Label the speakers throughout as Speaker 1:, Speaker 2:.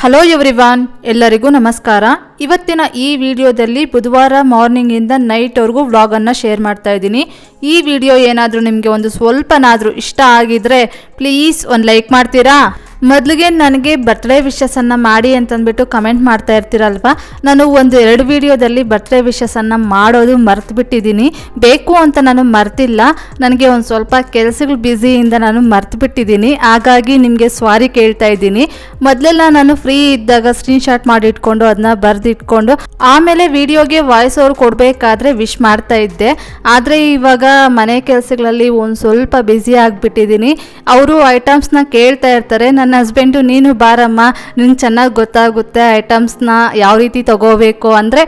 Speaker 1: Hello everyone ಎಲ್ಲರಿಗೂ ನಮಸ್ಕಾರ. ಇವತ್ತಿನ ಈ ವಿಡಿಯೋದಲ್ಲಿ ಬುಧವಾರ ಮಾರ್ನಿಂಗಿಂದ ನೈಟ್ವರೆಗೂ ವ್ಲಾಗನ್ನು ಶೇರ್ ಮಾಡ್ತಾ ಇದ್ದೀನಿ. ಈ ವಿಡಿಯೋ ಏನಾದರೂ ನಿಮಗೆ ಒಂದು ಸ್ವಲ್ಪನಾದರೂ ಇಷ್ಟ ಆಗಿದ್ರೆ ಪ್ಲೀಸ್ ಒಂದು ಲೈಕ್ ಮಾಡ್ತೀರಾ? ಮೊದಲಿಗೆ ನನಗೆ ಬರ್ತ್ಡೇ ವಿಶಸ್ಸನ್ನು ಮಾಡಿ ಅಂತಂದ್ಬಿಟ್ಟು ಕಮೆಂಟ್ ಮಾಡ್ತಾ ಇರ್ತೀರಲ್ವ? ನಾನು ಒಂದು ಎರಡು ವಿಡಿಯೋದಲ್ಲಿ ಬರ್ತ್ಡೇ ವಿಶಸ್ಸನ್ನು ಮಾಡೋದು ಮರ್ತು ಬಿಟ್ಟಿದ್ದೀನಿ ಬೇಕು ಅಂತ ನಾನು ಮರ್ತಿಲ್ಲ. ನನಗೆ ಒಂದು ಸ್ವಲ್ಪ ಕೆಲಸಗಳು ಬ್ಯುಸಿಯಿಂದ ನಾನು ಮರ್ತು ಬಿಟ್ಟಿದ್ದೀನಿ ಹಾಗಾಗಿ ನಿಮಗೆ ಸ್ವಾರಿ ಕೇಳ್ತಾ ಇದ್ದೀನಿ. ಮೊದಲೆಲ್ಲ ನಾನು ಫ್ರೀ ಇದ್ದಾಗ ಸ್ಕ್ರೀನ್ ಶಾಟ್ ಮಾಡಿ ಇಟ್ಕೊಂಡು ಅದನ್ನ ಬರೆದಿಟ್ಕೊಂಡು ಆಮೇಲೆ ವಿಡಿಯೋಗೆ ವಾಯ್ಸ್ ಓವರ್ ಕೊಡಬೇಕಾದ್ರೆ ವಿಶ್ ಮಾಡ್ತಾ ಇದ್ದೆ. ಆದರೆ ಇವಾಗ ಮನೆ ಕೆಲಸಗಳಲ್ಲಿ ಒಂದು ಸ್ವಲ್ಪ ಬ್ಯುಸಿ ಆಗಿಬಿಟ್ಟಿದ್ದೀನಿ. ಅವರು ಐಟಮ್ಸ್ನ ಕೇಳ್ತಾ ಇರ್ತಾರೆ. ನನ್ನ ಹಸ್ಬೆಂಡು ನೀನು ಬಾರಮ್ಮ, ನಿಂಗೆ ಚೆನ್ನಾಗಿ ಗೊತ್ತಾಗುತ್ತೆ ಐಟಮ್ಸ್ನ ಯಾವ ರೀತಿ ತಗೋಬೇಕು ಅಂದರೆ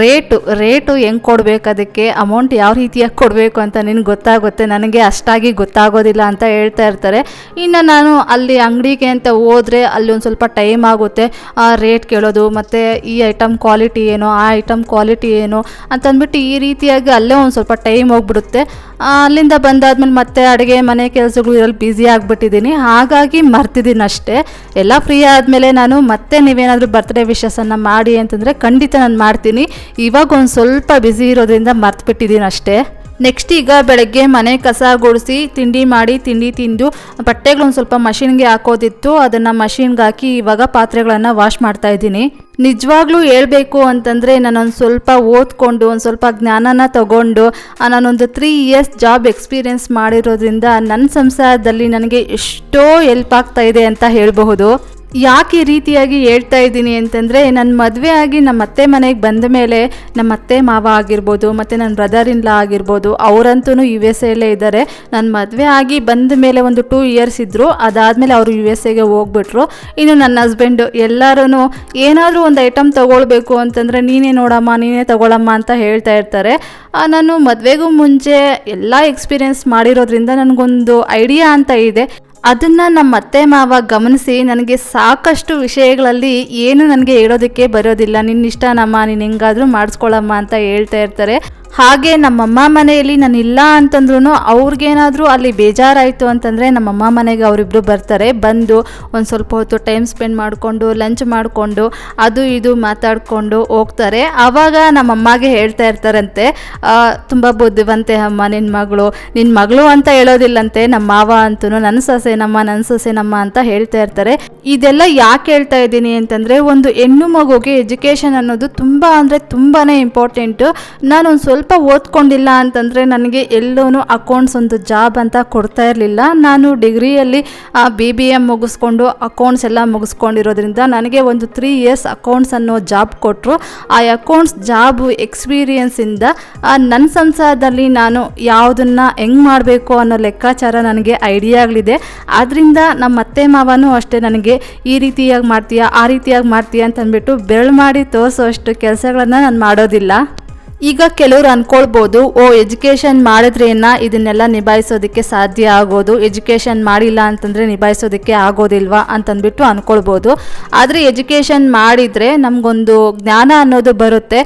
Speaker 1: ರೇಟು ರೇಟು ಹೆಂಗೆ ಕೊಡಬೇಕು ಅದಕ್ಕೆ ಅಮೌಂಟ್ ಯಾವ ರೀತಿಯಾಗಿ ಕೊಡಬೇಕು ಅಂತ ನಿನಗೆ ಗೊತ್ತಾಗುತ್ತೆ, ನನಗೆ ಅಷ್ಟಾಗಿ ಗೊತ್ತಾಗೋದಿಲ್ಲ ಅಂತ ಹೇಳ್ತಾ ಇರ್ತಾರೆ. ಇನ್ನು ನಾನು ಅಲ್ಲಿ ಅಂಗಡಿಗೆ ಅಂತ ಹೋದರೆ ಅಲ್ಲಿ ಒಂದು ಸ್ವಲ್ಪ ಟೈಮ್ ಆಗುತ್ತೆ. ಆ ರೇಟ್ ಕೇಳೋದು, ಮತ್ತು ಈ ಐಟಮ್ ಕ್ವಾಲಿಟಿ ಏನು, ಆ ಐಟಮ್ ಕ್ವಾಲಿಟಿ ಏನು ಅಂತಂದ್ಬಿಟ್ಟು ಈ ರೀತಿಯಾಗಿ ಅಲ್ಲೇ ಒಂದು ಸ್ವಲ್ಪ ಟೈಮ್ ಹೋಗ್ಬಿಡುತ್ತೆ. ಅಲ್ಲಿಂದ ಬಂದಾದ್ಮೇಲೆ ಮತ್ತೆ ಅಡುಗೆ ಮನೆ ಕೆಲಸಗಳು ಇರಲ್ಲಿ ಬ್ಯುಸಿ ಆಗಿಬಿಟ್ಟಿದ್ದೀನಿ. ಹಾಗಾಗಿ ಮರ್ತಿದ್ದೀನಿ. ಅಷ್ಟೇ. ಎಲ್ಲ ಫ್ರೀ ಆದಮೇಲೆ ನಾನು ಮತ್ತೆ ನೀವೇನಾದರೂ ಬರ್ತ್ಡೇ ವಿಶಸನ್ನು ಮಾಡಿ ಅಂತಂದರೆ ಖಂಡಿತ ನಾನು ಮಾಡ್ತೀನಿ. ಇವಾಗ ಒಂದು ಸ್ವಲ್ಪ ಬ್ಯುಸಿ ಇರೋದ್ರಿಂದ ಮರ್ತ್ಬಿಟ್ಟಿದ್ದೀನಿ ಅಷ್ಟೇ ನೆಕ್ಸ್ಟ್ ಈಗ ಬೆಳಗ್ಗೆ ಮನೆ ಕಸ ಗುಡಿಸಿ ತಿಂಡಿ ಮಾಡಿ ತಿಂಡಿ ತಿಂದು ಬಟ್ಟೆಗಳೊಂದು ಸ್ವಲ್ಪ ಮಷಿನ್ಗೆ ಹಾಕೋದಿತ್ತು. ಅದನ್ನು ಮಷಿನ್ಗೆ ಹಾಕಿ ಇವಾಗ ಪಾತ್ರೆಗಳನ್ನು ವಾಶ್ ಮಾಡ್ತಾ ಇದ್ದೀನಿ. ನಿಜವಾಗ್ಲೂ ಹೇಳಬೇಕು ಅಂತಂದರೆ ನಾನೊಂದು ಸ್ವಲ್ಪ ಓದ್ಕೊಂಡು, ಒಂದು ಸ್ವಲ್ಪ ಜ್ಞಾನನ ತಗೊಂಡು ನಾನೊಂದು ತ್ರೀ ಇಯರ್ಸ್ ಜಾಬ್ ಎಕ್ಸ್ಪೀರಿಯೆನ್ಸ್ ಮಾಡಿರೋದ್ರಿಂದ ನನ್ನ ಸಂಸಾರದಲ್ಲಿ ನನಗೆ ಎಷ್ಟೋ ಹೆಲ್ಪ್ ಆಗ್ತಾ ಇದೆ ಅಂತ ಹೇಳಬಹುದು. ಯಾಕೆ ಈ ರೀತಿಯಾಗಿ ಹೇಳ್ತಾ ಇದ್ದೀನಿ ಅಂತಂದರೆ ನನ್ನ ಮದುವೆ ಆಗಿ ನಮ್ಮ ಅತ್ತೆ ಮನೆಗೆ ಬಂದ ಮೇಲೆ ನಮ್ಮ ಅತ್ತೆ ಮಾವ ಆಗಿರ್ಬೋದು, ಮತ್ತು ನನ್ನ ಬ್ರದರ್ ಇನ್ ಲಾ ಆಗಿರ್ಬೋದು ಅವರಂತೂ ಯು ಎಸ್ ಎಲ್ಲೇ ಇದ್ದಾರೆ ನನ್ನ ಮದುವೆ ಆಗಿ ಬಂದ ಮೇಲೆ ಒಂದು ಟೂ ಇಯರ್ಸ್ ಇದ್ದರು ಅದಾದಮೇಲೆ ಅವರು ಯು ಎಸ್ ಎಗೆ ಹೋಗ್ಬಿಟ್ರು. ಇನ್ನು ನನ್ನ ಹಸ್ಬೆಂಡು ಎಲ್ಲರೂ ಏನಾದರೂ ಒಂದು ಐಟಮ್ ತೊಗೊಳ್ಬೇಕು ಅಂತಂದರೆ, ನೀನೇ ನೋಡಮ್ಮ, ನೀನೇ ತೊಗೊಳಮ್ಮ ಅಂತ ಹೇಳ್ತಾ ಇರ್ತಾರೆ. ನಾನು ಮದುವೆಗೂ ಮುಂಚೆ ಎಲ್ಲ ಎಕ್ಸ್ಪೀರಿಯೆನ್ಸ್ ಮಾಡಿರೋದ್ರಿಂದ ನನಗೊಂದು ಐಡಿಯಾ ಅಂತ ಇದೆ. ಅದನ್ನು ನಮ್ಮ ಅತ್ತೆ ಮಾವ ಗಮನಿಸಿ ನನಗೆ ಸಾಕಷ್ಟು ವಿಷಯಗಳಲ್ಲಿ ಏನು ನನಗೆ ಹೇಳೋದಕ್ಕೆ ಬರೋದಿಲ್ಲ. ನಿನ್ನ ಇಷ್ಟನಮ್ಮ ನೀನು ಹೆಂಗಾದರೂ ಮಾಡಿಸ್ಕೊಳಮ್ಮ ಅಂತ ಹೇಳ್ತಾ ಇರ್ತಾರೆ. ಹಾಗೆ ನಮ್ಮಮ್ಮ ಮನೆಯಲ್ಲಿ ನಾನು ಇಲ್ಲ ಅಂತಂದ್ರೂ ಅವ್ರಿಗೇನಾದರೂ ಅಲ್ಲಿ ಬೇಜಾರಾಯಿತು ಅಂತಂದರೆ ನಮ್ಮಮ್ಮ ಮನೆಗೆ ಅವರಿಬ್ಬರು ಬರ್ತಾರೆ. ಬಂದು ಒಂದು ಸ್ವಲ್ಪ ಹೊತ್ತು ಟೈಮ್ ಸ್ಪೆಂಡ್ ಮಾಡಿಕೊಂಡು ಲಂಚ್ ಮಾಡಿಕೊಂಡು, ಅದು ಇದು ಮಾತಾಡಿಕೊಂಡು ಹೋಗ್ತಾರೆ. ಆವಾಗ ನಮ್ಮಮ್ಮಗೆ ಹೇಳ್ತಾ ಇರ್ತಾರಂತೆ ತುಂಬ ಬುದ್ಧಿವಂತೆ ಅಮ್ಮ ನಿನ್ನ ಮಗಳು ನಿನ್ನ ಮಗಳು ಅಂತ ಹೇಳೋದಿಲ್ಲಂತೆ ನಮ್ಮ ಮಾವ ಅಂತೂ ನನ್ನ ಸೊಸೆನಮ್ಮ ನನ್ನ ಸೊಸೆನಮ್ಮ ಅಂತ ಹೇಳ್ತಾ ಇರ್ತಾರೆ. ಇದೆಲ್ಲ ಯಾಕೆ ಹೇಳ್ತಾ ಇದ್ದೀನಿ ಅಂತಂದರೆ, ಒಂದು ಹೆಣ್ಣು ಮಗುಗೆ ಎಜುಕೇಷನ್ ಅನ್ನೋದು ತುಂಬ ಅಂದರೆ ತುಂಬಾ ಇಂಪಾರ್ಟೆಂಟು ನಾನು ಸ್ವಲ್ಪ ಓದ್ಕೊಂಡಿಲ್ಲ ಅಂತಂದರೆ ನನಗೆ ಎಲ್ಲೂ ಅಕೌಂಟ್ಸ್ ಒಂದು ಜಾಬ್ ಅಂತ ಕೊಡ್ತಾ ಇರಲಿಲ್ಲ. ನಾನು ಡಿಗ್ರಿಯಲ್ಲಿ ಬಿ ಬಿ ಎಂ ಮುಗಿಸ್ಕೊಂಡು ಅಕೌಂಟ್ಸ್ ಎಲ್ಲ ಮುಗಿಸ್ಕೊಂಡಿರೋದ್ರಿಂದ ನನಗೆ ಒಂದು ತ್ರೀ ಇಯರ್ಸ್ ಅಕೌಂಟ್ಸ್ ಅನ್ನೋ ಜಾಬ್ ಕೊಟ್ಟರು ಆ ಅಕೌಂಟ್ಸ್ ಜಾಬ್ ಎಕ್ಸ್ಪೀರಿಯನ್ಸಿಂದ ನನ್ನ ಸಂಸಾರದಲ್ಲಿ ನಾನು ಯಾವುದನ್ನು ಹೆಂಗೆ ಮಾಡಬೇಕು ಅನ್ನೋ ಲೆಕ್ಕಾಚಾರ ನನಗೆ ಐಡಿಯಾಗಳಿದೆ ಆದ್ದರಿಂದ ನಮ್ಮ ಅತ್ತೆ ಮಾವನೂ ಅಷ್ಟೇ ನನಗೆ, ಈ ರೀತಿಯಾಗಿ ಮಾಡ್ತೀಯಾ, ಆ ರೀತಿಯಾಗಿ ಮಾಡ್ತೀಯಾ ಅಂತಂದ್ಬಿಟ್ಟು ಬೆರಳು ಮಾಡಿ ತೋರಿಸೋ ಅಷ್ಟು ಕೆಲಸಗಳನ್ನು ನಾನು ಮಾಡೋದಿಲ್ಲ. ಈಗ ಕೆಲವರು ಅನ್ಕೊಳ್ಬೋದು, ಓ ಎಜುಕೇಷನ್ ಮಾಡಿದ್ರೇನ ಇದನ್ನೆಲ್ಲ ನಿಭಾಯಿಸೋದಕ್ಕೆ ಸಾಧ್ಯ ಆಗೋದು ಎಜುಕೇಷನ್ ಮಾಡಿಲ್ಲ ಅಂತಂದರೆ ನಿಭಾಯಿಸೋದಕ್ಕೆ ಆಗೋದಿಲ್ವಾ ಅಂತಂದ್ಬಿಟ್ಟು ಅಂದ್ಕೊಳ್ಬೋದು ಆದರೆ ಎಜುಕೇಷನ್ ಮಾಡಿದರೆ ನಮಗೊಂದು ಜ್ಞಾನ ಅನ್ನೋದು ಬರುತ್ತೆ.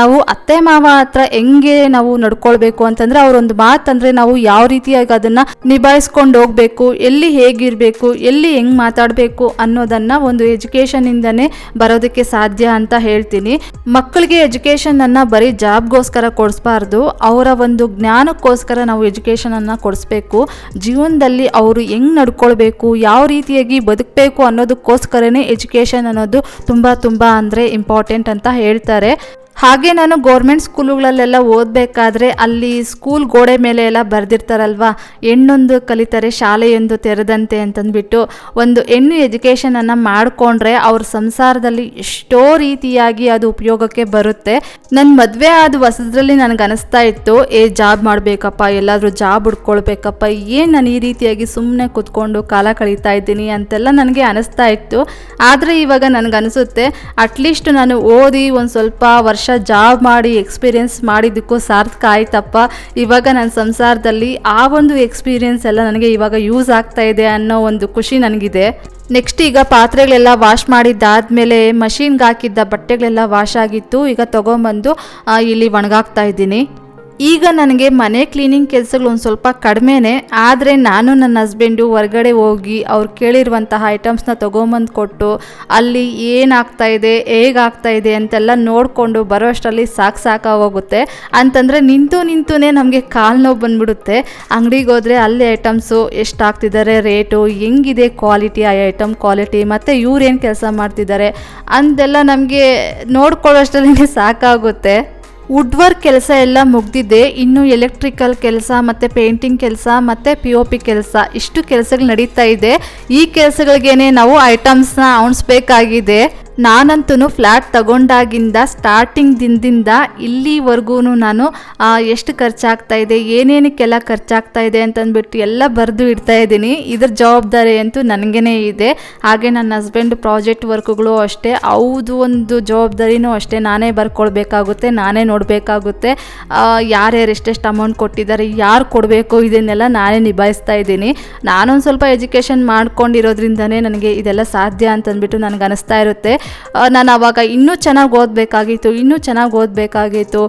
Speaker 1: ನಾವು ಅತ್ತೆ ಮಾವ ಹತ್ರ ಹೆಂಗೆ ನಾವು ನಡ್ಕೊಳ್ಬೇಕು ಅಂತಂದರೆ ಅವರೊಂದು ಮಾತಂದರೆ ನಾವು ಯಾವ ರೀತಿಯಾಗಿ ಅದನ್ನು ನಿಭಾಯಿಸ್ಕೊಂಡು ಹೋಗಬೇಕು, ಎಲ್ಲಿ ಹೇಗಿರಬೇಕು, ಎಲ್ಲಿ ಹೆಂಗೆ ಮಾತಾಡಬೇಕು ಅನ್ನೋದನ್ನು ಒಂದು ಎಜುಕೇಷನಿಂದನೇ ಬರೋದಕ್ಕೆ ಸಾಧ್ಯ ಅಂತ ಹೇಳ್ತೀನಿ. ಮಕ್ಕಳಿಗೆ ಎಜುಕೇಷನನ್ನು ಬರೀ ಜಾಬ್ಗೋಸ್ಕರ ಕೊಡಿಸ್ಬಾರ್ದು, ಅವರ ಒಂದು ಜ್ಞಾನಕ್ಕೋಸ್ಕರ ನಾವು ಎಜುಕೇಷನನ್ನು ಕೊಡಿಸ್ಬೇಕು. ಜೀವನದಲ್ಲಿ ಅವರು ಹೆಂಗೆ ನಡ್ಕೊಳ್ಬೇಕು, ಯಾವ ರೀತಿಯಾಗಿ ಬದುಕಬೇಕು ಅನ್ನೋದಕ್ಕೋಸ್ಕರನೇ ಎಜುಕೇಷನ್ ಅನ್ನೋದು ತುಂಬ ತುಂಬ ಅಂದರೆ ಇಂಪಾರ್ಟೆಂಟ್ ಅಂತ ಹೇಳ್ತಾರೆ. ಹಾಗೆ ನಾನು ಗೌರ್ಮೆಂಟ್ ಸ್ಕೂಲುಗಳಲ್ಲೆಲ್ಲ ಓದಬೇಕಾದ್ರೆ ಅಲ್ಲಿ ಸ್ಕೂಲ್ ಗೋಡೆ ಮೇಲೆ ಎಲ್ಲ ಬರೆದಿರ್ತಾರಲ್ವ? ಹೆಣ್ಣೊಂದು ಕಲಿತಾರೆ ಶಾಲೆಯೊಂದು ತೆರೆದಂತೆ ಅಂತಂದ್ಬಿಟ್ಟು ಒಂದು ಹೆಣ್ಣು ಎಜುಕೇಷನನ್ನು ಮಾಡಿಕೊಂಡ್ರೆ ಅವ್ರ ಸಂಸಾರದಲ್ಲಿ ಎಷ್ಟೋ ರೀತಿಯಾಗಿ ಅದು ಉಪಯೋಗಕ್ಕೆ ಬರುತ್ತೆ. ನನ್ನ ಮದುವೆ ಆದ ಹೊಸದ್ರಲ್ಲಿ ನನಗೆ ಅನಿಸ್ತಾ ಇತ್ತು, ಏ ಜಾಬ್ ಮಾಡಬೇಕಪ್ಪ, ಎಲ್ಲಾದರೂ ಜಾಬ್ ಹುಡ್ಕೊಳ್ಬೇಕಪ್ಪ, ಏನು ನಾನು ಈ ರೀತಿಯಾಗಿ ಸುಮ್ಮನೆ ಕೂತ್ಕೊಂಡು ಕಾಲ ಕಳೀತಾ ಇದ್ದೀನಿ? ಅಂತೆಲ್ಲ ನನಗೆ ಅನಿಸ್ತಾ ಇತ್ತು. ಆದರೆ ಇವಾಗ ನನಗನ್ಸುತ್ತೆ ಅಟ್ಲೀಸ್ಟ್ ನಾನು ಓದಿ ಒಂದು ಸ್ವಲ್ಪ ವರ್ಷ ಜಾಬ್ ಮಾಡಿ ಎಕ್ಸ್ಪೀರಿಯೆನ್ಸ್ ಮಾಡಿದ್ದಕ್ಕೂ ಸಾರ್ಥಕ ಆಯ್ತಪ್ಪ. ಇವಾಗ ನನ್ನ ಸಂಸಾರದಲ್ಲಿ ಆ ಒಂದು ಎಕ್ಸ್ಪೀರಿಯೆನ್ಸ್ ಎಲ್ಲ ನನಗೆ ಇವಾಗ ಯೂಸ್ ಆಗ್ತಾ ಇದೆ ಅನ್ನೋ ಒಂದು ಖುಷಿ ನನಗಿದೆ. ನೆಕ್ಸ್ಟ್ ಈಗ ಪಾತ್ರೆಗಳೆಲ್ಲ ವಾಶ್ ಮಾಡಿದ್ದಾದಮೇಲೆ ಮಷೀನ್ಗೆ ಹಾಕಿದ್ದ ಬಟ್ಟೆಗಳೆಲ್ಲ ವಾಶ್ ಆಗಿತ್ತು. ಈಗ ತೊಗೊಂಬಂದು ಇಲ್ಲಿ ಒಣಗಾಕ್ತಾ ಇದ್ದೀನಿ. ಈಗ ನನಗೆ ಮನೆ ಕ್ಲೀನಿಂಗ್ ಕೆಲಸಗಳು ಒಂದು ಸ್ವಲ್ಪ ಕಡಿಮೆನೆ, ಆದರೆ ನಾನು ನನ್ನ ಹಸ್ಬೆಂಡು ಹೊರಗಡೆ ಹೋಗಿ ಅವ್ರು ಕೇಳಿರುವಂತಹ ಐಟಮ್ಸ್ನ ತೊಗೊಂಬಂದು ಕೊಟ್ಟು ಅಲ್ಲಿ ಏನಾಗ್ತಾ ಇದೆ, ಹೇಗಾಗ್ತಾ ಇದೆ ಅಂತೆಲ್ಲ ನೋಡಿಕೊಂಡು ಬರೋಷ್ಟರಲ್ಲಿ ಸಾಕು ಸಾಕಾಗೋಗುತ್ತೆ ಅಂತಂದರೆ ನಿಂತು ನಿಂತುನೇ ನಮಗೆ ಕಾಲು ನೋವು ಬಂದ್ಬಿಡುತ್ತೆ. ಅಂಗಡಿಗೆ ಹೋದರೆ ಅಲ್ಲಿ ಐಟಮ್ಸು ಎಷ್ಟು ಆಗ್ತಿದ್ದಾರೆ ರೇಟು, ಹೆಂಗಿದೆ ಕ್ವಾಲಿಟಿ ಆ ಐಟಮ್ ಕ್ವಾಲಿಟಿ ಮತ್ತು ಇವ್ರು ಏನು ಕೆಲಸ ಮಾಡ್ತಿದ್ದಾರೆ ಅಂತೆಲ್ಲ ನಮಗೆ ನೋಡ್ಕೊಳ್ಳೋಷ್ಟರಲ್ಲಿ ಸಾಕಾಗುತ್ತೆ. ವುಡ್ ವರ್ಕ್ ಕೆಲಸ ಎಲ್ಲ ಮುಗ್ದಿದೆ. ಇನ್ನು ಎಲೆಕ್ಟ್ರಿಕಲ್ ಕೆಲಸ, ಮತ್ತು ಪೇಂಟಿಂಗ್ ಕೆಲಸ, ಮತ್ತು ಪಿ ಒ ಪಿ ಕೆಲಸ. ಇಷ್ಟು ಕೆಲಸಗಳು ನಡೀತಾ ಇದೆ. ಈ ಕೆಲಸಗಳಿಗೇನೆ ನಾವು ಐಟಮ್ಸ್ನ ಅಣಿಸ್ಬೇಕಾಗಿದೆ ನಾನಂತೂ ಫ್ಲ್ಯಾಟ್ ತಗೊಂಡಾಗಿಂದ ಸ್ಟಾರ್ಟಿಂಗ್ ದಿನದಿಂದ ಇಲ್ಲಿವರೆಗೂ ನಾನು ಎಷ್ಟು ಖರ್ಚಾಗ್ತಾ ಇದೆ? ಏನೇನಕ್ಕೆಲ್ಲ ಖರ್ಚಾಗ್ತಾ ಇದೆ? ಅಂತಂದ್ಬಿಟ್ಟು ಎಲ್ಲ ಬರೆದು ಇಡ್ತಾ ಇದ್ದೀನಿ. ಇದ್ರ ಜವಾಬ್ದಾರಿ ಅಂತೂ ನನಗೇ ಇದೆ. ಹಾಗೆ ನನ್ನ ಹಸ್ಬೆಂಡ್ ಪ್ರಾಜೆಕ್ಟ್ ವರ್ಕ್ಗಳು ಅಷ್ಟೇ. ಅವ್ದು ಒಂದು ಜವಾಬ್ದಾರಿನೂ ಅಷ್ಟೇ. ನಾನೇ ಬರ್ಕೊಳ್ಬೇಕಾಗುತ್ತೆ, ನಾನೇ ನೋಡಬೇಕಾಗುತ್ತೆ. ಯಾರ್ಯಾರು ಎಷ್ಟೆಷ್ಟು ಅಮೌಂಟ್ ಕೊಟ್ಟಿದ್ದಾರೆ, ಯಾರು ಕೊಡಬೇಕು ಇದನ್ನೆಲ್ಲ ನಾನೇ ನಿಭಾಯಿಸ್ತಾ ಇದ್ದೀನಿ. ನಾನೊಂದು ಸ್ವಲ್ಪ ಎಜುಕೇಷನ್ ಮಾಡ್ಕೊಂಡಿರೋದ್ರಿಂದನೇ ನನಗೆ ಇದೆಲ್ಲ ಸಾಧ್ಯ ಅಂತಂದ್ಬಿಟ್ಟು ನನಗೆ ಅನಿಸ್ತಾ ಇರುತ್ತೆ. ನಾನು ಆವಾಗ ಇನ್ನೂ ಚೆನ್ನಾಗಿ ಓದಬೇಕಾಗಿತ್ತು, ಇನ್ನೂ ಚೆನ್ನಾಗಿ ಓದಬೇಕಾಗಿತ್ತು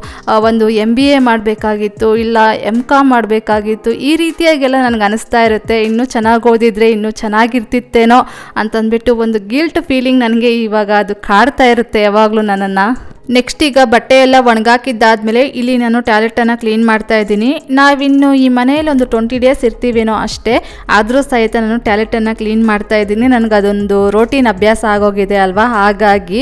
Speaker 1: ಒಂದು ಎಂ ಬಿ ಎ ಮಾಡಬೇಕಾಗಿತ್ತು, ಇಲ್ಲ ಎಂ ಕಾಮ್ ಮಾಡಬೇಕಾಗಿತ್ತು, ಈ ರೀತಿಯಾಗೆಲ್ಲ ನನಗೆ ಅನಿಸ್ತಾ ಇರುತ್ತೆ. ಇನ್ನೂ ಚೆನ್ನಾಗಿ ಓದಿದರೆ ಇನ್ನೂ ಚೆನ್ನಾಗಿರ್ತಿತ್ತೇನೋ ಅಂತಂದ್ಬಿಟ್ಟು ಒಂದು ಗಿಲ್ಟ್ ಫೀಲಿಂಗ್ ನನಗೆ ಇವಾಗ ಅದು ಕಾಡ್ತಾ ಇರುತ್ತೆ ಯಾವಾಗಲೂ ನನ್ನನ್ನು. ನೆಕ್ಸ್ಟ್ ಈಗ ಬಟ್ಟೆ ಎಲ್ಲ ಒಣಗಾಕಿದ್ದಾದ್ಮೇಲೆ ಇಲ್ಲಿ ನಾನು ಟ್ಯಾಲೆಟನ್ನು ಕ್ಲೀನ್ ಮಾಡ್ತಾ ಇದ್ದೀನಿ. ನಾವಿನ್ನು ಈ ಮನೆಯಲ್ಲಿ ಒಂದು ಟ್ವೆಂಟಿ ಡೇಸ್ ಇರ್ತೀವೇನೋ ಅಷ್ಟೇ, ಆದರೂ ಸಹಿತ ನಾನು ಟ್ಯಾಲೆಟನ್ನು ಕ್ಲೀನ್ ಮಾಡ್ತಾ ಇದ್ದೀನಿ. ನನಗೆ ಅದೊಂದು ರೋಟೀನ್ ಅಭ್ಯಾಸ ಆಗೋಗಿದೆ ಅಲ್ವಾ? ಹಾಗಾಗಿ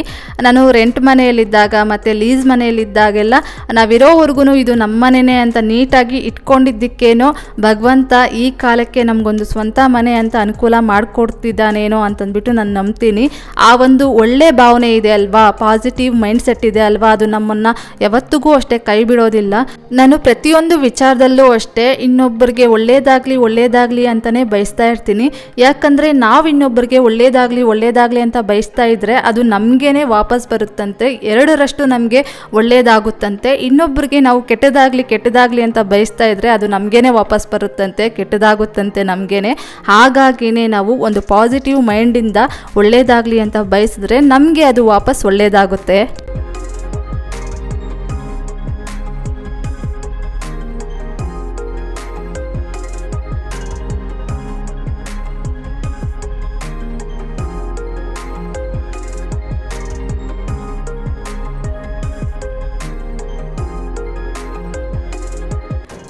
Speaker 1: ನಾನು ರೆಂಟ್ ಮನೆಯಲ್ಲಿದ್ದಾಗ ಮತ್ತು ಲೀಸ್ ಮನೆಯಲ್ಲಿದ್ದಾಗೆಲ್ಲ ನಾವಿರೋವರೆಗೂ ಇದು ನಮ್ಮ ಮನೆಯೇ ಅಂತ ನೀಟಾಗಿ ಇಟ್ಕೊಂಡಿದ್ದಕ್ಕೇನೋ ಭಗವಂತ ಈ ಕಾಲಕ್ಕೆ ನಮಗೊಂದು ಸ್ವಂತ ಮನೆ ಅಂತ ಅನುಕೂಲ ಮಾಡಿಕೊಡ್ತಿದ್ದಾನೇನೋ ಅಂತಂದ್ಬಿಟ್ಟು ನಾನು ನಂಬ್ತೀನಿ. ಆ ಒಂದು ಒಳ್ಳೆ ಭಾವನೆ ಇದೆ ಅಲ್ವಾ? ಪಾಸಿಟಿವ್ ಮೈಂಡ್ ಸೆಟ್ ಇದೆ ಅಲ್ವಾ? ಅದು ನಮ್ಮನ್ನು ಯಾವತ್ತಿಗೂ ಅಷ್ಟೇ ಕೈ ಬಿಡೋದಿಲ್ಲ. ನಾನು ಪ್ರತಿಯೊಂದು ವಿಚಾರದಲ್ಲೂ ಅಷ್ಟೇ ಇನ್ನೊಬ್ಬರಿಗೆ ಒಳ್ಳೇದಾಗಲಿ ಒಳ್ಳೇದಾಗಲಿ ಅಂತಲೇ ಬಯಸ್ತಾ ಇರ್ತೀನಿ. ಯಾಕಂದರೆ ನಾವು ಇನ್ನೊಬ್ಬರಿಗೆ ಒಳ್ಳೇದಾಗಲಿ ಒಳ್ಳೇದಾಗಲಿ ಅಂತ ಬಯಸ್ತಾ ಇದ್ದರೆ ಅದು ನಮಗೇನೆ ವಾಪಸ್ ಬರುತ್ತಂತೆ. ಎರಡರಷ್ಟು ನಮಗೆ ಒಳ್ಳೆಯದಾಗುತ್ತಂತೆ ಇನ್ನೊಬ್ಬರಿಗೆ ನಾವು ಕೆಟ್ಟದಾಗಲಿ ಕೆಟ್ಟದಾಗಲಿ ಅಂತ ಬಯಸ್ತಾ ಇದ್ದರೆ ಅದು ನಮಗೇನೆ ವಾಪಸ್ ಬರುತ್ತಂತೆ, ಕೆಟ್ಟದಾಗುತ್ತಂತೆ ನಮಗೇನೆ. ಹಾಗಾಗಿನೇ ನಾವು ಒಂದು ಪಾಸಿಟಿವ್ ಮೈಂಡಿಂದ ಒಳ್ಳೇದಾಗಲಿ ಅಂತ ಬಯಸಿದ್ರೆ ನಮಗೆ ಅದು ವಾಪಸ್ ಒಳ್ಳೇದಾಗುತ್ತೆ.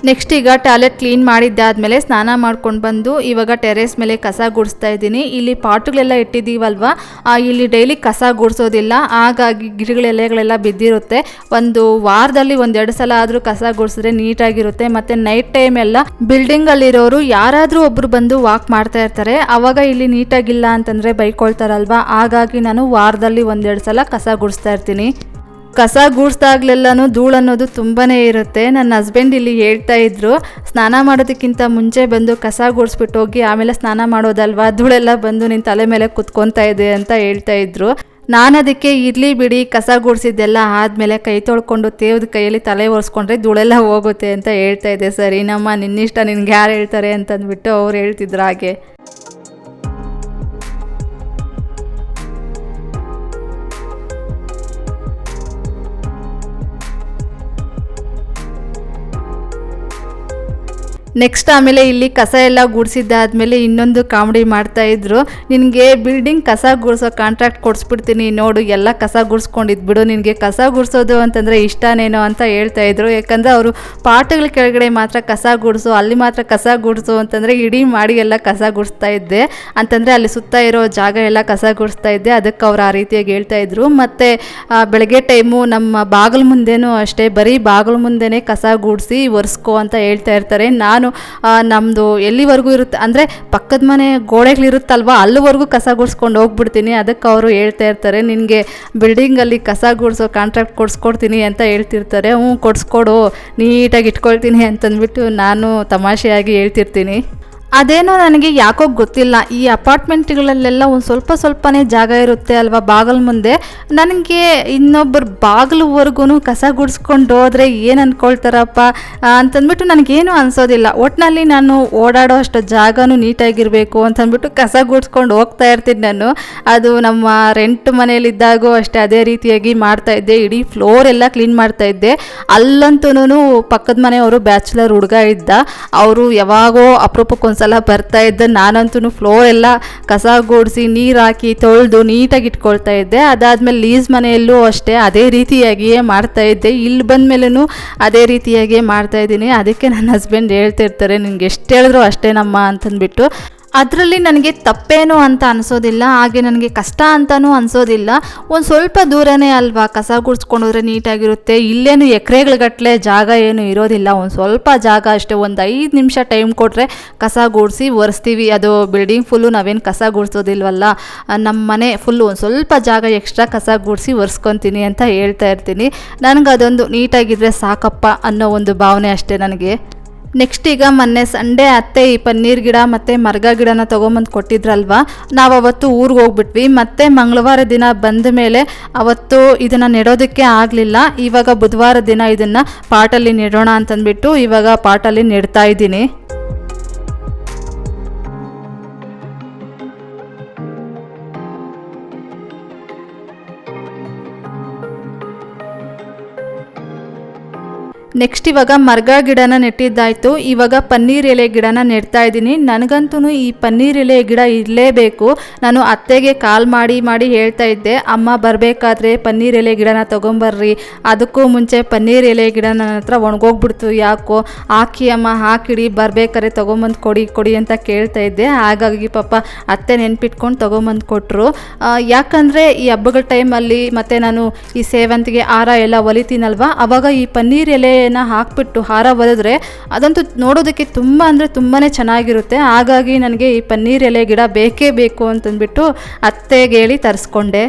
Speaker 1: ನೆಕ್ಸ್ಟ್ ಈಗ ಟಾಯ್ಲೆಟ್ ಕ್ಲೀನ್ ಮಾಡಿದ್ದಾದ್ಮೇಲೆ ಸ್ನಾನ ಮಾಡ್ಕೊಂಡು ಬಂದು ಇವಾಗ ಟೆರೇಸ್ ಮೇಲೆ ಕಸ ಗುಡಿಸ್ತಾ ಇದ್ದೀನಿ. ಇಲ್ಲಿ ಪಾಟುಗಳೆಲ್ಲ ಇಟ್ಟಿದ್ದೀವಲ್ವ? ಇಲ್ಲಿ ಡೈಲಿ ಕಸ ಗುಡಿಸೋದಿಲ್ಲ. ಹಾಗಾಗಿ ಗಿಡಗಳ ಎಲೆಗಳೆಲ್ಲ ಬಿದ್ದಿರುತ್ತೆ. ಒಂದು ವಾರದಲ್ಲಿ ಒಂದೆರಡು ಸಲ ಆದರೂ ಕಸ ಗುಡಿಸಿದ್ರೆ ನೀಟಾಗಿರುತ್ತೆ. ಮತ್ತು ನೈಟ್ ಟೈಮ್ ಎಲ್ಲ ಬಿಲ್ಡಿಂಗಲ್ಲಿರೋರು ಯಾರಾದರೂ ಒಬ್ಬರು ಬಂದು ವಾಕ್ ಮಾಡ್ತಾ ಇರ್ತಾರೆ. ಆವಾಗ ಇಲ್ಲಿ ನೀಟಾಗಿಲ್ಲ ಅಂತಂದರೆ ಬೈಕೊಳ್ತಾರಲ್ವ? ಹಾಗಾಗಿ ನಾನು ವಾರದಲ್ಲಿ ಒಂದೆರಡು ಸಲ ಕಸ ಗುಡಿಸ್ತಾ ಇರ್ತೀನಿ. ಕಸ ಗೂಡ್ಸ್ದಾಗ್ಲೆಲ್ಲನೂ ಧೂಳು ಅನ್ನೋದು ತುಂಬಾ ಇರುತ್ತೆ. ನನ್ನ ಹಸ್ಬೆಂಡ್ ಇಲ್ಲಿ ಹೇಳ್ತಾ ಇದ್ರು, ಸ್ನಾನ ಮಾಡೋದಕ್ಕಿಂತ ಮುಂಚೆ ಬಂದು ಕಸ ಗೂಡ್ಸ್ಬಿಟ್ಟು ಹೋಗಿ, ಆಮೇಲೆ ಸ್ನಾನ ಮಾಡೋದಲ್ವಾ? ಧೂಳೆಲ್ಲ ಬಂದು ನಿನ್ನ ತಲೆ ಮೇಲೆ ಕುತ್ಕೊತಾ ಇದೆ, ಅಂತ ಹೇಳ್ತಾ ಇದ್ರು. ನಾನು ಅದಕ್ಕೆ ಇರಲಿ ಬಿಡಿ, ಕಸ ಗುಡಿಸಿದ್ದೆಲ್ಲ ಆದಮೇಲೆ ಕೈ ತೊಳ್ಕೊಂಡು ತೇವ್ದ ಕೈಯಲ್ಲಿ ತಲೆ ಒರೆಸ್ಕೊಂಡ್ರೆ ಧೂಳೆಲ್ಲ ಹೋಗುತ್ತೆ ಅಂತ ಹೇಳ್ತಾ ಇದೆ. ಸರಿ ನಮ್ಮ ನಿನ್ನಿಷ್ಟ ನಿನ್ಗೆ ಯಾರು ಹೇಳ್ತಾರೆ ಅಂತಂದ್ಬಿಟ್ಟು ಅವ್ರು ಹೇಳ್ತಿದ್ರು ಹಾಗೆ. ನೆಕ್ಸ್ಟ್ ಆಮೇಲೆ ಇಲ್ಲಿ ಕಸ ಎಲ್ಲ ಗುಡಿಸಿದ್ದಾದ್ಮೇಲೆ ಇನ್ನೊಂದು ಕಾಮಿಡಿ ಮಾಡ್ತಾ ಇದ್ರು. ನಿನಗೆ ಬಿಲ್ಡಿಂಗ್ ಕಸ ಗುಡಿಸೋ ಕಾಂಟ್ರಾಕ್ಟ್ ಕೊಡಿಸ್ಬಿಡ್ತೀನಿ, ನೋಡು, ಎಲ್ಲ ಕಸ ಗುಡಿಸ್ಕೊಂಡಿದ್ಬಿಡು ನಿನಗೆ ಕಸ ಗುಡಿಸೋದು ಅಂತಂದರೆ ಇಷ್ಟನೇನೋ ಅಂತ ಹೇಳ್ತಾ ಇದ್ರು. ಯಾಕಂದರೆ ಅವರು ಪಾಟ್ಗಳ ಕೆಳಗಡೆ ಮಾತ್ರ ಕಸ ಗುಡಿಸು, ಅಲ್ಲಿ ಮಾತ್ರ ಕಸ ಗುಡಿಸು ಅಂತಂದರೆ ಇಡೀ ಮಾಡಿ ಎಲ್ಲ ಕಸ ಗುಡಿಸ್ತಾ ಇದ್ದೆ. ಅಂತಂದರೆ ಅಲ್ಲಿ ಸುತ್ತ ಇರೋ ಜಾಗ ಎಲ್ಲ ಕಸ ಗುಡಿಸ್ತಾ ಇದ್ದೆ. ಅದಕ್ಕೆ ಅವ್ರು ಆ ರೀತಿಯಾಗಿ ಹೇಳ್ತಾ ಇದ್ರು. ಮತ್ತು ಬೆಳಗ್ಗೆ ಟೈಮು ನಮ್ಮ ಬಾಗಿಲು ಮುಂದೆನೂ ಅಷ್ಟೇ, ಬರೀ ಬಾಗಿಲು ಮುಂದೆನೇ ಕಸ ಗುಡಿಸಿ ಒರೆಸ್ಕೊ ಅಂತ ಹೇಳ್ತಾ ಇರ್ತಾರೆ. ನಾನು ನಮ್ಮದು ಎಲ್ಲಿವರೆಗೂ ಇರುತ್ತೆ, ಅಂದರೆ ಪಕ್ಕದ ಮನೆ ಗೋಡೆಗಳಿರುತ್ತಲ್ವ, ಅಲ್ಲಿವರೆಗೂ ಕಸ ಗುಡಿಸ್ಕೊಂಡು ಹೋಗ್ಬಿಡ್ತೀನಿ. ಅದಕ್ಕೆ ಅವರು ಹೇಳ್ತಾ ಇರ್ತಾರೆ, ನಿನಗೆ ಬಿಲ್ಡಿಂಗಲ್ಲಿ ಕಸ ಗುಡಿಸೋ ಕಾಂಟ್ರಾಕ್ಟ್ ಕೊಡಿಸ್ಕೊಡ್ತೀನಿ ಅಂತ ಹೇಳ್ತಿರ್ತಾರೆ. ಹ್ಞೂ, ಕೊಡಿಸ್ಕೊಡು, ನೀಟಾಗಿ ಇಟ್ಕೊಳ್ತೀನಿ ಅಂತಂದ್ಬಿಟ್ಟು ನಾನು ತಮಾಷೆಯಾಗಿ ಹೇಳ್ತಿರ್ತೀನಿ. ಅದೇನೋ ನನಗೆ ಯಾಕೋ ಗೊತ್ತಿಲ್ಲ. ಈ ಅಪಾರ್ಟ್ಮೆಂಟ್ಗಳಲ್ಲೆಲ್ಲ ಒಂದು ಸ್ವಲ್ಪ ಸ್ವಲ್ಪನೇ ಜಾಗ ಇರುತ್ತೆ ಅಲ್ವಾ ಬಾಗಿಲು ಮುಂದೆ? ನನಗೆ ಇನ್ನೊಬ್ಬರು ಬಾಗಿಲುವರೆಗೂ ಕಸ ಗುಡಿಸ್ಕೊಂಡು ಹೋದರೆ ಏನು ಅಂದ್ಕೊಳ್ತಾರಪ್ಪ ಅಂತಂದ್ಬಿಟ್ಟು ನನಗೇನು ಅನಿಸೋದಿಲ್ಲ. ಒಟ್ಟಿನಲ್ಲಿ ನಾನು ಓಡಾಡೋ ಅಷ್ಟು ಜಾಗನೂ ನೀಟಾಗಿರಬೇಕು ಅಂತಂದ್ಬಿಟ್ಟು ಕಸ ಗುಡಿಸ್ಕೊಂಡು ಹೋಗ್ತಾ ಇರ್ತೀನಿ ನಾನು. ಅದು ನಮ್ಮ ರೆಂಟ್ ಮನೆಯಲ್ಲಿದ್ದಾಗೂ ಅಷ್ಟೇ ಅದೇ ರೀತಿಯಾಗಿ ಮಾಡ್ತಾ ಇದ್ದೆ. ಇಡೀ ಫ್ಲೋರ್ ಎಲ್ಲ ಕ್ಲೀನ್ ಮಾಡ್ತಾ ಇದ್ದೆ. ಅಲ್ಲಂತೂ ಪಕ್ಕದ ಮನೆಯವರು ಬ್ಯಾಚುಲರ್ ಹುಡುಗ ಇದ್ದ. ಅವರು ಯಾವಾಗೋ ಅಪರೂಪಕ್ಕೊಂದ್ಸಲ ಬರ್ತಾ ಇದ್ದ ನಾನಂತೂ ಫ್ಲೋರ್ ಎಲ್ಲ ಕಸ ಗೂಡಿಸಿ ನೀರು ಹಾಕಿ ತೊಳೆದು ನೀಟಾಗಿ ಇಟ್ಕೊಳ್ತಾ ಇದ್ದೆ. ಅದಾದಮೇಲೆ ಲೀಸ್ ಮನೆಯಲ್ಲೂ ಅಷ್ಟೇ ಅದೇ ರೀತಿಯಾಗಿಯೇ ಮಾಡ್ತಾ ಇದ್ದೆ. ಇಲ್ಲಿ ಬಂದಮೇಲೂ ಅದೇ ರೀತಿಯಾಗಿಯೇ ಮಾಡ್ತಾ ಇದ್ದೀನಿ. ಅದಕ್ಕೆ ನನ್ನ ಹಸ್ಬೆಂಡ್ ಹೇಳ್ತಿರ್ತಾರೆ, ನಿನ್ಗೆ ಎಷ್ಟು ಹೇಳಿದ್ರು ಅಷ್ಟೇನಮ್ಮ ಅಂತಂದ್ಬಿಟ್ಟು. ಅದರಲ್ಲಿ ನನಗೆ ತಪ್ಪೇನು ಅಂತ ಅನಿಸೋದಿಲ್ಲ, ಹಾಗೆ ನನಗೆ ಕಷ್ಟ ಅಂತಲೂ ಅನಿಸೋದಿಲ್ಲ. ಒಂದು ಸ್ವಲ್ಪ ದೂರನೇ ಅಲ್ವಾ? ಕಸ ಗುಡಿಸ್ಕೊಂಡೋದ್ರೆ ನೀಟಾಗಿರುತ್ತೆ. ಇಲ್ಲೇನು ಎಕರೆಗಳಗಟ್ಟಲೆ ಜಾಗ ಏನು ಇರೋದಿಲ್ಲ. ಒಂದು ಸ್ವಲ್ಪ ಜಾಗ ಅಷ್ಟೇ, ಒಂದು ಐದು ನಿಮಿಷ ಟೈಮ್ ಕೊಟ್ಟರೆ ಕಸ ಗುಡಿಸಿ ಒರೆಸ್ತೀವಿ. ಅದು ಬಿಲ್ಡಿಂಗ್ ಫುಲ್ಲು ನಾವೇನು ಕಸ ಗುಡಿಸೋದಿಲ್ವಲ್ಲ? ನಮ್ಮ ಮನೆ ಫುಲ್ಲು ಒಂದು ಸ್ವಲ್ಪ ಜಾಗ ಎಕ್ಸ್ಟ್ರಾ ಕಸ ಗುಡಿಸಿ ಒರೆಸ್ಕೊತೀನಿ ಅಂತ ಹೇಳ್ತಾ ಇರ್ತೀನಿ. ನನಗೆ ಅದೊಂದು ನೀಟಾಗಿದ್ದರೆ ಸಾಕಪ್ಪ ಅನ್ನೋ ಒಂದು ಭಾವನೆ ಅಷ್ಟೇ ನನಗೆ. ನೆಕ್ಸ್ಟ್ ಈಗ ಮೊನ್ನೆ ಸಂಡೇ ಅತ್ತೆ ಈ ಪನ್ನೀರ್ ಗಿಡ ಮತ್ತು ಮರ್ಗ ಗಿಡನ ತೊಗೊಂಬಂದು ಕೊಟ್ಟಿದ್ರಲ್ವ? ನಾವು ಅವತ್ತು ಊರಿಗೆ ಹೋಗ್ಬಿಟ್ವಿ. ಮತ್ತೆ ಮಂಗಳವಾರ ದಿನ ಬಂದ ಮೇಲೆ ಅವತ್ತು ಇದನ್ನು ನೆಡೋದಕ್ಕೆ ಆಗಲಿಲ್ಲ. ಇವಾಗ ಬುಧವಾರ ದಿನ ಇದನ್ನು ಪಾಟಲ್ಲಿ ನೆಡೋಣ ಅಂತಂದ್ಬಿಟ್ಟು ಇವಾಗ ಪಾಟಲ್ಲಿ ನೆಡ್ತಾ ಇದ್ದೀನಿ. ನೆಕ್ಸ್ಟ್ ಇವಾಗ ಮರ್ಗ ಗಿಡನ ನೆಟ್ಟಿದ್ದಾಯ್ತು. ಇವಾಗ ಪನ್ನೀರ್ ಎಲೆ ಗಿಡನ ನೆಡ್ತಾ ಇದ್ದೀನಿ. ನನಗಂತೂ ಈ ಪನ್ನೀರ್ ಎಲೆ ಗಿಡ ಇರಲೇಬೇಕು. ನಾನು ಅತ್ತೆಗೆ ಕಾಲ್ ಮಾಡಿ ಮಾಡಿ ಹೇಳ್ತಾ ಇದ್ದೆ, ಅಮ್ಮ, ಬರಬೇಕಾದ್ರೆ ಪನ್ನೀರ್ ಎಲೆ ಗಿಡನ ತೊಗೊಂಬರ್ರಿ. ಅದಕ್ಕೂ ಮುಂಚೆ ಪನ್ನೀರ್ ಎಲೆ ಗಿಡ ನನ್ನ ಹತ್ರ ಒಣಗೋಗ್ಬಿಡ್ತು. ಯಾಕೋ? ಹಾಕಿ ಅಮ್ಮ, ಹಾಕಿಡಿ, ಬರಬೇಕಾದ್ರೆ ತೊಗೊಂಬಂದು ಕೊಡಿ ಕೊಡಿ ಅಂತ ಕೇಳ್ತಾ ಇದ್ದೆ. ಹಾಗಾಗಿ ಪಾಪ ಅತ್ತೆ ನೆನ್ಪಿಟ್ಕೊಂಡು ತೊಗೊಂಬಂದು ಕೊಟ್ಟರು ಯಾಕಂದರೆ ಈ ಹಬ್ಬಗಳ ಟೈಮಲ್ಲಿ ಮತ್ತು ನಾನು ಈ ಸೇವಂತಿಗೆ ಹಾರ ಎಲ್ಲ ಹೊಲಿತೀನಲ್ವ ಅವಾಗ ಈ ಪನ್ನೀರ್ ಎಲೆನ ಹಾಕ್ಬಿಟ್ಟು ಹಾರ ಬರೆದ್ರೆ ಅದಂತೂ ನೋಡೋದಕ್ಕೆ ತುಂಬ ಅಂದರೆ ತುಂಬಾ ಚೆನ್ನಾಗಿರುತ್ತೆ. ಹಾಗಾಗಿ ನನಗೆ ಈ ಪನ್ನೀರ್ ಎಲೆ ಗಿಡ ಬೇಕೇ ಬೇಕು ಅಂತಂದ್ಬಿಟ್ಟು ಅತ್ತೆಗೆ ಹೇಳಿ ತರಿಸ್ಕೊಂಡೆ.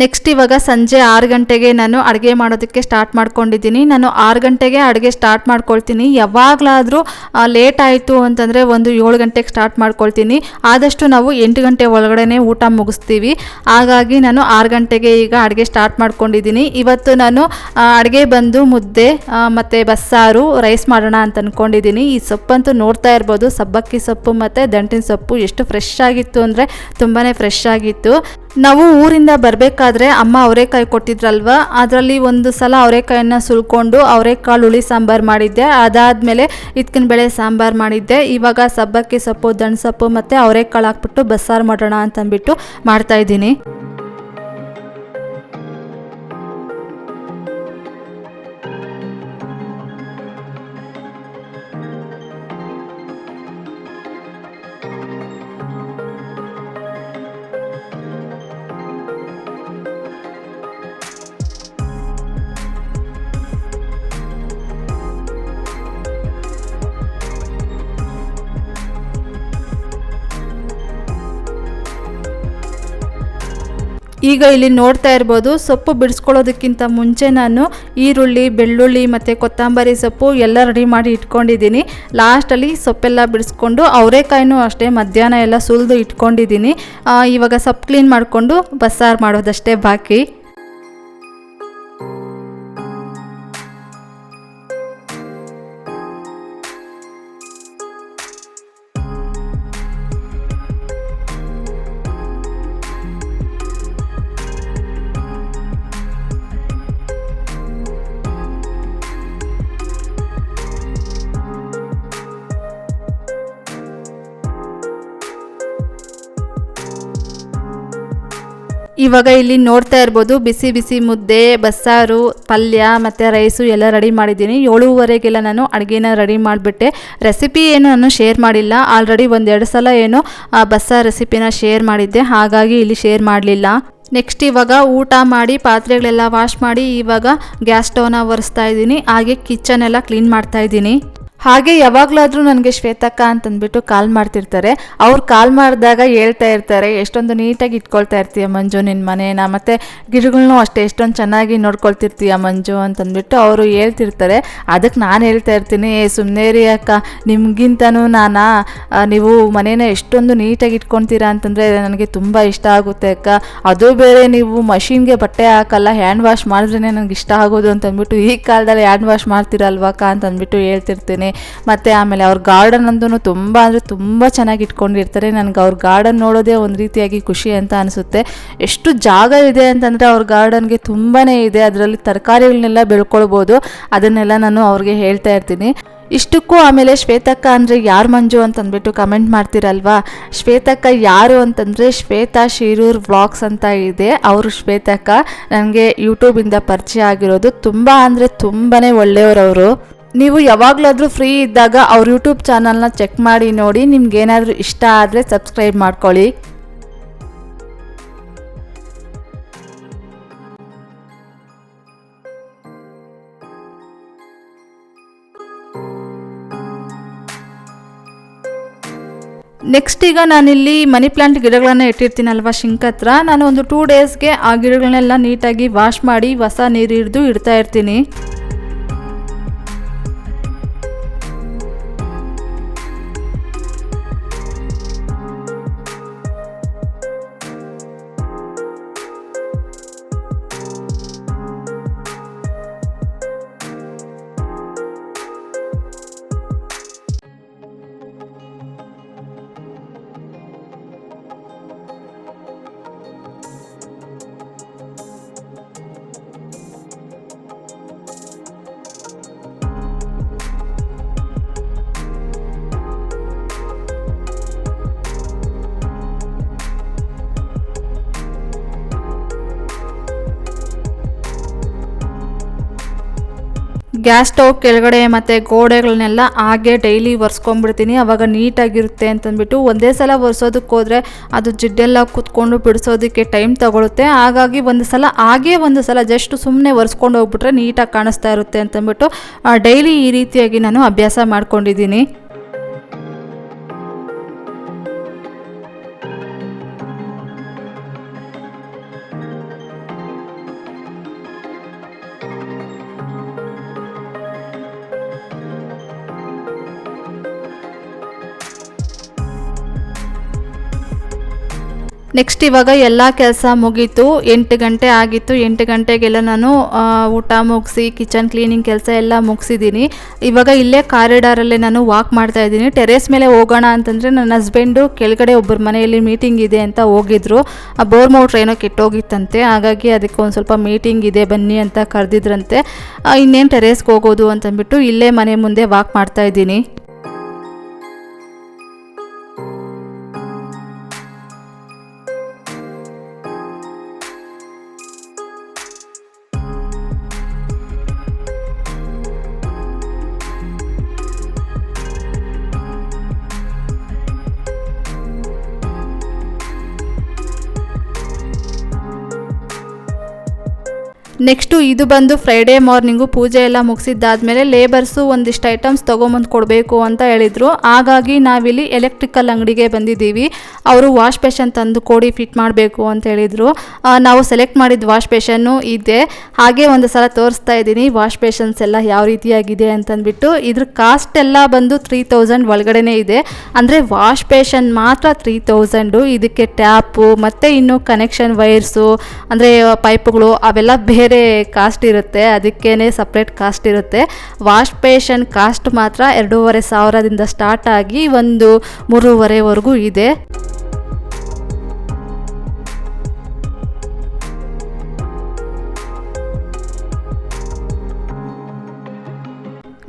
Speaker 1: ನೆಕ್ಸ್ಟ್ ಇವಾಗ ಸಂಜೆ ಆರು ಗಂಟೆಗೆ ನಾನು ಅಡುಗೆ ಮಾಡೋದಕ್ಕೆ ಸ್ಟಾರ್ಟ್ ಮಾಡ್ಕೊಂಡಿದ್ದೀನಿ. ನಾನು ಆರು ಗಂಟೆಗೆ ಅಡುಗೆ ಸ್ಟಾರ್ಟ್ ಮಾಡ್ಕೊಳ್ತೀನಿ. ಯಾವಾಗಲಾದರೂ ಲೇಟ್ ಆಯಿತು ಅಂತಂದರೆ ಒಂದು ಏಳು ಗಂಟೆಗೆ ಸ್ಟಾರ್ಟ್ ಮಾಡ್ಕೊಳ್ತೀನಿ. ಆದಷ್ಟು ನಾವು ಎಂಟು ಗಂಟೆ ಒಳಗಡೆ ಊಟ ಮುಗಿಸ್ತೀವಿ. ಹಾಗಾಗಿ ನಾನು ಆರು ಗಂಟೆಗೆ ಈಗ ಅಡುಗೆ ಸ್ಟಾರ್ಟ್ ಮಾಡ್ಕೊಂಡಿದ್ದೀನಿ. ಇವತ್ತು ನಾನು ಅಡುಗೆ ಬಂದು ಮುದ್ದೆ ಮತ್ತು ಬಸ್ಸಾರು ರೈಸ್ ಮಾಡೋಣ ಅಂತ ಅಂದ್ಕೊಂಡಿದ್ದೀನಿ ಈ ಸೊಪ್ಪಂತೂ ನೋಡ್ತಾ ಇರ್ಬೋದು. ಸಬ್ಬಕ್ಕಿ ಸೊಪ್ಪು ಮತ್ತು ದಂಟಿನ ಸೊಪ್ಪು ಎಷ್ಟು ಫ್ರೆಶ್ ಆಗಿತ್ತು ಅಂದರೆ ತುಂಬಾ ಫ್ರೆಶ್ ಆಗಿತ್ತು. ನಾವು ಊರಿಂದ ಬರಬೇಕಾದ್ರೆ ಅಮ್ಮ ಅವರೆಕಾಯಿ ಕೊಟ್ಟಿದ್ರಲ್ವ? ಅದರಲ್ಲಿ ಒಂದು ಸಲ ಅವರೆಕಾಯನ್ನ ಸುಲ್ಕೊಂಡು ಅವರೆಕಾಳು ಹುಳಿ ಸಾಂಬಾರು ಮಾಡಿದ್ದೆ. ಅದಾದಮೇಲೆ ಇತ್ಕಿನ ಬೇಳೆ ಸಾಂಬಾರು ಮಾಡಿದ್ದೆ. ಇವಾಗ ಸಬ್ಬಕ್ಕಿ ಸೊಪ್ಪು ದಣ್ಸೊಪ್ಪು ಸೊಪ್ಪು ಮತ್ತು ಅವರೆಕಾಳು ಹಾಕ್ಬಿಟ್ಟು ಬಸ್ಸಾರು ಮಾಡೋಣ ಅಂತಂದ್ಬಿಟ್ಟು ಮಾಡ್ತಾಯಿದ್ದೀನಿ ಈಗ ಇಲ್ಲಿ ನೋಡ್ತಾ ಇರ್ಬೋದು ಸೊಪ್ಪು ಬಿಡಿಸ್ಕೊಳ್ಳೋದಕ್ಕಿಂತ ಮುಂಚೆ ನಾನು ಈರುಳ್ಳಿ, ಬೆಳ್ಳುಳ್ಳಿ ಮತ್ತು ಕೊತ್ತಂಬರಿ ಸೊಪ್ಪು ಎಲ್ಲ ರೆಡಿ ಮಾಡಿ ಇಟ್ಕೊಂಡಿದ್ದೀನಿ. ಲಾಸ್ಟಲ್ಲಿ ಸೊಪ್ಪೆಲ್ಲ ಬಿಡಿಸ್ಕೊಂಡು ಅವರೆಕಾಯಿನೂ ಅಷ್ಟೇ ಮಧ್ಯಾಹ್ನ ಎಲ್ಲ ಸುಲಿದು ಇಟ್ಕೊಂಡಿದ್ದೀನಿ. ಇವಾಗ ಸೊಪ್ಪು ಕ್ಲೀನ್ ಮಾಡಿಕೊಂಡು ಬಸ್ಸಾರು ಮಾಡೋದಷ್ಟೇ ಬಾಕಿ. ಇವಾಗ ಇಲ್ಲಿ ನೋಡ್ತಾ ಇರ್ಬೋದು, ಬಿಸಿ ಬಿಸಿ ಮುದ್ದೆ, ಬಸ್ಸಾರು, ಪಲ್ಯ ಮತ್ತು ರೈಸು ಎಲ್ಲ ರೆಡಿ ಮಾಡಿದ್ದೀನಿ. ಏಳುವರೆಗೆಲ್ಲ ನಾನು ಅಡುಗೆನ ರೆಡಿ ಮಾಡಿಬಿಟ್ಟೆ. ರೆಸಿಪಿ ಏನು ನಾನು ಶೇರ್ ಮಾಡಿಲ್ಲ. ಆಲ್ರೆಡಿ ಒಂದೆರಡು ಸಲ ಏನು, ಆ, ಬಸ್ಸಾರು ರೆಸಿಪಿನ ಶೇರ್ ಮಾಡಿದ್ದೆ. ಹಾಗಾಗಿ ಇಲ್ಲಿ ಶೇರ್ ಮಾಡಲಿಲ್ಲ. ನೆಕ್ಸ್ಟ್ ಇವಾಗ ಊಟ ಮಾಡಿ, ಪಾತ್ರೆಗಳೆಲ್ಲ ವಾಶ್ ಮಾಡಿ, ಇವಾಗ ಗ್ಯಾಸ್ ಸ್ಟವ್ನ ಒರೆಸ್ತಾ ಇದ್ದೀನಿ. ಹಾಗೆ ಕಿಚನ್ ಎಲ್ಲ ಕ್ಲೀನ್ ಮಾಡ್ತಾ ಇದ್ದೀನಿ. ಹಾಗೆ ಯಾವಾಗಲಾದರೂ ನನಗೆ ಶ್ವೇತಕ್ಕ ಅಂತಂದ್ಬಿಟ್ಟು ಕಾಲ್ ಮಾಡ್ತಿರ್ತಾರೆ. ಅವ್ರು ಕಾಲ್ ಮಾಡಿದಾಗ ಹೇಳ್ತಾ ಇರ್ತಾರೆ, ಎಷ್ಟೊಂದು ನೀಟಾಗಿ ಇಟ್ಕೊಳ್ತಾ ಇರ್ತೀಯ ಮಂಜು ನಿನ್ನ ಮನೇನ ಮತ್ತು ಗಿಡಗಳನ್ನೂ ಅಷ್ಟೇ, ಎಷ್ಟೊಂದು ಚೆನ್ನಾಗಿ ನೋಡ್ಕೊಳ್ತಿರ್ತೀಯ ಮಂಜು? ಅಂತಂದ್ಬಿಟ್ಟು ಅವರು ಹೇಳ್ತಿರ್ತಾರೆ. ಅದಕ್ಕೆ ನಾನು ಹೇಳ್ತಾ ಇರ್ತೀನಿ ಸುಮ್ಮನೆ ರೀ ಅಕ್ಕ. ನಿಮಗಿಂತನೂ ನಾನಾ ನೀವು ಮನೇನ ಎಷ್ಟೊಂದು ನೀಟಾಗಿ ಇಟ್ಕೊತೀರಾ ಅಂತಂದರೆ ನನಗೆ ತುಂಬ ಇಷ್ಟ ಆಗುತ್ತೆ ಅಕ್ಕ. ಅದು ಬೇರೆ, ನೀವು ಮಷೀನ್ಗೆ ಬಟ್ಟೆ ಹಾಕಲ್ಲ, ಹ್ಯಾಂಡ್ ವಾಶ್ ಮಾಡಿದ್ರೇ ನನಗೆ ಇಷ್ಟ ಆಗೋದು ಅಂತಂದ್ಬಿಟ್ಟು ಈ ಕಾಲದಲ್ಲಿ ಹ್ಯಾಂಡ್ ವಾಶ್ ಮಾಡ್ತೀರಲ್ವಾ ಅಕ್ಕ? ಅಂತಂದ್ಬಿಟ್ಟು ಹೇಳ್ತಿರ್ತೀನಿ. ಮತ್ತು ಆಮೇಲೆ ಅವ್ರ ಗಾರ್ಡನ್ ಅಂದೂ ತುಂಬ ಅಂದರೆ ತುಂಬ ಚೆನ್ನಾಗಿ ಇಟ್ಕೊಂಡಿರ್ತಾರೆ. ನನಗೆ ಅವ್ರ ಗಾರ್ಡನ್ ನೋಡೋದೇ ಒಂದು ರೀತಿಯಾಗಿ ಖುಷಿ ಅಂತ ಅನಿಸುತ್ತೆ. ಎಷ್ಟು ಜಾಗ ಇದೆ ಅಂತಂದರೆ ಅವ್ರ ಗಾರ್ಡನ್ಗೆ ತುಂಬಾ ಇದೆ. ಅದರಲ್ಲಿ ತರಕಾರಿಗಳನ್ನೆಲ್ಲ ಬೆಳ್ಕೊಳ್ಬೋದು. ಅದನ್ನೆಲ್ಲ ನಾನು ಅವ್ರಿಗೆ ಹೇಳ್ತಾ ಇರ್ತೀನಿ. ಇಷ್ಟಕ್ಕೂ ಆಮೇಲೆ ಶ್ವೇತಕ್ಕ ಅಂದರೆ ಯಾರು ಮಂಜು ಅಂತಂದ್ಬಿಟ್ಟು ಕಮೆಂಟ್ ಮಾಡ್ತೀರಲ್ವಾ? ಶ್ವೇತಕ್ಕ ಯಾರು ಅಂತಂದರೆ ಶ್ವೇತಾ ಶಿರೂರ್ ವ್ಲಾಗ್ಸ್ ಅಂತ ಇದೆ. ಅವರು ಶ್ವೇತಕ್ಕ ನನಗೆ ಯೂಟ್ಯೂಬಿಂದ ಪರಿಚಯ ಆಗಿರೋದು. ತುಂಬ ಅಂದರೆ ತುಂಬಾ ಒಳ್ಳೆಯವರವರು. ನೀವು ಯಾವಾಗಲಾದರೂ ಫ್ರೀ ಇದ್ದಾಗ ಅವ್ರ ಯೂಟ್ಯೂಬ್ ಚಾನಲ್ನ ಚೆಕ್ ಮಾಡಿ ನೋಡಿ, ನಿಮ್ಗೆ ಏನಾದರೂ ಇಷ್ಟ ಆದರೆ ಸಬ್ಸ್ಕ್ರೈಬ್ ಮಾಡ್ಕೊಳ್ಳಿ. ನೆಕ್ಸ್ಟ್ ಈಗ ನಾನಿಲ್ಲಿ ಮನಿ ಪ್ಲಾಂಟ್ ಗಿಡಗಳನ್ನ ಇಟ್ಟಿರ್ತೀನಲ್ವ ಶಿಂಕ್ ಹತ್ರ, ನಾನು ಒಂದು ಟೂ ಡೇಸ್ಗೆ ಆ ಗಿಡಗಳನ್ನೆಲ್ಲ ನೀಟಾಗಿ ವಾಶ್ ಮಾಡಿ, ಹೊಸ ನೀರು ಹಿಡಿದು ಇಡ್ತಾ ಇರ್ತೀನಿ. ಗ್ಯಾಸ್ ಸ್ಟವ್ ಕೆಳಗಡೆ ಮತ್ತು ಗೋಡೆಗಳನ್ನೆಲ್ಲ ಹಾಗೆ ಡೈಲಿ ಒರೆಸ್ಕೊಂಬಿಡ್ತೀನಿ ಅವಾಗ ನೀಟಾಗಿರುತ್ತೆ ಅಂತಂದ್ಬಿಟ್ಟು ಒಂದೇ ಸಲ ಒರೆಸೋದಕ್ಕೆ ಹೋದರೆ ಅದು ಜಿಡ್ಡೆಲ್ಲ ಕೂತ್ಕೊಂಡು ಬಿಡಿಸೋದಕ್ಕೆ ಟೈಮ್ ತಗೊಳುತ್ತೆ. ಹಾಗಾಗಿ ಒಂದು ಸಲ ಹಾಗೇ ಒಂದು ಸಲ ಜಸ್ಟ್ ಸುಮ್ಮನೆ ಒರೆಸ್ಕೊಂಡು ಹೋಗ್ಬಿಟ್ರೆ ನೀಟಾಗಿ ಕಾಣಿಸ್ತಾ ಇರುತ್ತೆ ಅಂತಂದ್ಬಿಟ್ಟು ಡೈಲಿ ಈ ರೀತಿಯಾಗಿ ನಾನು ಅಭ್ಯಾಸ ಮಾಡ್ಕೊಂಡಿದ್ದೀನಿ. ನೆಕ್ಸ್ಟ್ ಇವಾಗ ಎಲ್ಲ ಕೆಲಸ ಮುಗೀತು, ಎಂಟು ಗಂಟೆ ಆಗಿತ್ತು, ಎಂಟು ಗಂಟೆಗೆಲ್ಲ ನಾನು ಊಟ ಮುಗಿಸಿ ಕಿಚನ್ ಕ್ಲೀನಿಂಗ್ ಕೆಲಸ ಎಲ್ಲ ಮುಗಿಸಿದ್ದೀನಿ. ಇವಾಗ ಇಲ್ಲೇ ಕಾರಿಡಾರಲ್ಲೇ ನಾನು ವಾಕ್ ಮಾಡ್ತಾ ಇದ್ದೀನಿ. ಟೆರೇಸ್ ಮೇಲೆ ಹೋಗೋಣ ಅಂತಂದರೆ ನನ್ನ ಹಸ್ಬೆಂಡು ಕೆಳಗಡೆ ಒಬ್ಬರ ಮನೆಯಲ್ಲಿ ಮೀಟಿಂಗ್ ಇದೆ ಅಂತ ಹೋಗಿದ್ರು. ಆ ಬೋರ್ ಮೋಟ್ರ್ ಏನೋ ಕೆಟ್ಟೋಗಿತ್ತಂತೆ, ಹಾಗಾಗಿ ಅದಕ್ಕೆ ಒಂದು ಸ್ವಲ್ಪ ಮೀಟಿಂಗ್ ಇದೆ, ಬನ್ನಿ ಅಂತ ಕರೆದಿದ್ರಂತೆ. ಇನ್ನೇನು ಟೆರೇಸ್ಗೆ ಹೋಗೋದು ಅಂತಂದ್ಬಿಟ್ಟು ಇಲ್ಲೇ ಮನೆ ಮುಂದೆ ವಾಕ್ ಮಾಡ್ತಾ ಇದ್ದೀನಿ. ನೆಕ್ಸ್ಟು ಇದು ಬಂದು ಫ್ರೈಡೇ ಮಾರ್ನಿಂಗು ಪೂಜೆ ಎಲ್ಲ ಮುಗಿಸಿದ್ದಾದ್ಮೇಲೆ ಲೇಬರ್ಸು ಒಂದಿಷ್ಟು ಐಟಮ್ಸ್ ತೊಗೊಂಬಂದು ಕೊಡಬೇಕು ಅಂತ ಹೇಳಿದರು. ಹಾಗಾಗಿ ನಾವಿಲ್ಲಿ ಎಲೆಕ್ಟ್ರಿಕಲ್ ಅಂಗಡಿಗೆ ಬಂದಿದ್ದೀವಿ. ಅವರು ವಾಶ್ ಪೇಷನ್ ತಂದು ಕೊಡಿ ಫಿಟ್ ಮಾಡಬೇಕು ಅಂತ ಹೇಳಿದರು. ನಾವು ಸೆಲೆಕ್ಟ್ ಮಾಡಿದ ವಾಶ್ ಪೇಷನ್ನು ಇದೆ. ಹಾಗೆ ಒಂದು ಸಲ ತೋರಿಸ್ತಾ ಇದ್ದೀನಿ ವಾಶ್ ಪೇಷನ್ಸ್ ಎಲ್ಲ ಯಾವ ರೀತಿಯಾಗಿದೆ ಅಂತಂದ್ಬಿಟ್ಟು. ಇದ್ರ ಕಾಸ್ಟ್ ಎಲ್ಲ ಬಂದು ತ್ರೀ ತೌಸಂಡ್ ಒಳಗಡೆನೇ ಇದೆ. ಅಂದರೆ ವಾಶ್ ಪೇಷನ್ ಮಾತ್ರ ತ್ರೀ ತೌಸಂಡು ಇದಕ್ಕೆ ಟ್ಯಾಪು ಮತ್ತು ಇನ್ನು ಕನೆಕ್ಷನ್ ವೈರ್ಸು ಅಂದರೆ ಪೈಪ್ಗಳು ಅವೆಲ್ಲ ಬೇರೆ ಕಾಸ್ಟ್ ಇರುತ್ತೆ ಅದಕ್ಕೇ ಸಪ್ರೇಟ್ ಕಾಸ್ಟ್ ಇರುತ್ತೆ. ವಾಶ್ ಪೇಷನ್ ಕಾಸ್ಟ್ ಮಾತ್ರ ಎರಡೂವರೆ ಸಾವಿರದಿಂದ ಸ್ಟಾರ್ಟ್ ಆಗಿ ಒಂದು ಮೂರುವರೆವರೆಗೂ ಇದೆ.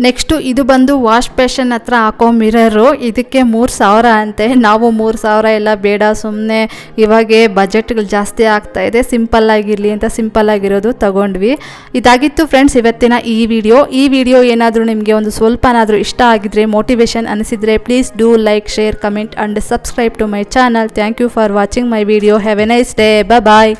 Speaker 1: ನೆಕ್ಸ್ಟು ಇದು ಬಂದು ವಾಶ್ ಬೇಷನ್ ಹತ್ರ ಹಾಕೋ ಮಿರರು. ಇದಕ್ಕೆ ಮೂರು ಸಾವಿರ ಅಂತೆ. ನಾವು ಮೂರು ಸಾವಿರ ಎಲ್ಲ ಬೇಡ. ಸುಮ್ಮನೆ ಇವಾಗೆ ಬಜೆಟ್ಗಳು ಜಾಸ್ತಿ ಆಗ್ತಾ ಇದೆ. ಸಿಂಪಲ್ ಆಗಿರಲಿ ಅಂತ ಸಿಂಪಲ್ ಆಗಿರೋದು ತಗೊಂಡ್ವಿ. ಇದಾಗಿತ್ತು ಫ್ರೆಂಡ್ಸ್ ಇವತ್ತಿನ ಈ ವಿಡಿಯೋ. ಈ ವಿಡಿಯೋ ಏನಾದರೂ ನಿಮಗೆ ಒಂದು ಸ್ವಲ್ಪನಾದರೂ ಇಷ್ಟ ಆಗಿದ್ರೆ, motivation ಅನಿಸಿದರೆ please do like share comment and subscribe to my channel thank you for watching my video have a nice day bye